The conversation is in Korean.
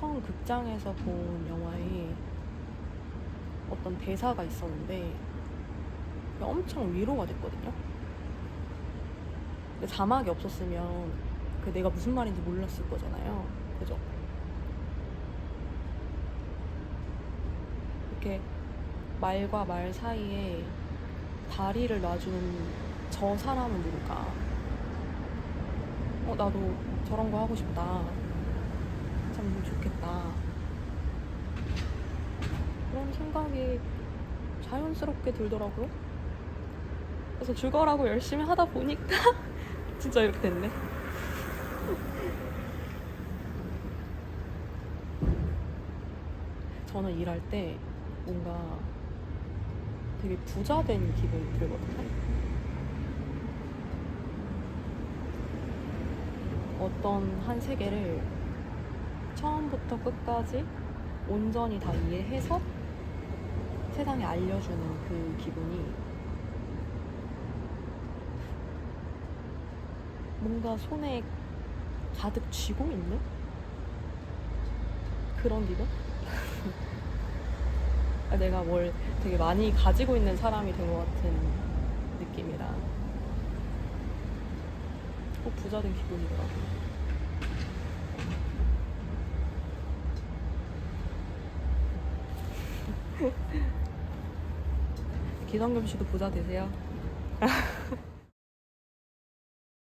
처음 극장에서 본 영화에 어떤 대사가 있었는데 엄청 위로가 됐거든요. 근데 자막이 없었으면 그 내가 무슨 말인지 몰랐을 거잖아요. 그죠? 이렇게 말과 말 사이에 다리를 놔주는 저 사람은 누굴까? 어, 나도 저런 거 하고 싶다. 참 좋겠다. 그런 생각이 자연스럽게 들더라고요. 그래서 죽어라고 열심히 하다 보니까 진짜 이렇게 됐네. 저는 일할 때 뭔가 되게 부자 된 기분이 들거든요. 어떤 한 세계를 처음부터 끝까지 온전히 다 이해해서 세상에 알려주는 그 기분이 뭔가 손에 가득 쥐고 있는 그런 기분? 아, 내가 뭘 되게 많이 가지고 있는 사람이 된 것 같은 느낌이라 꼭 부자 된 기분이더라고요. 기성겸 씨도 부자 되세요.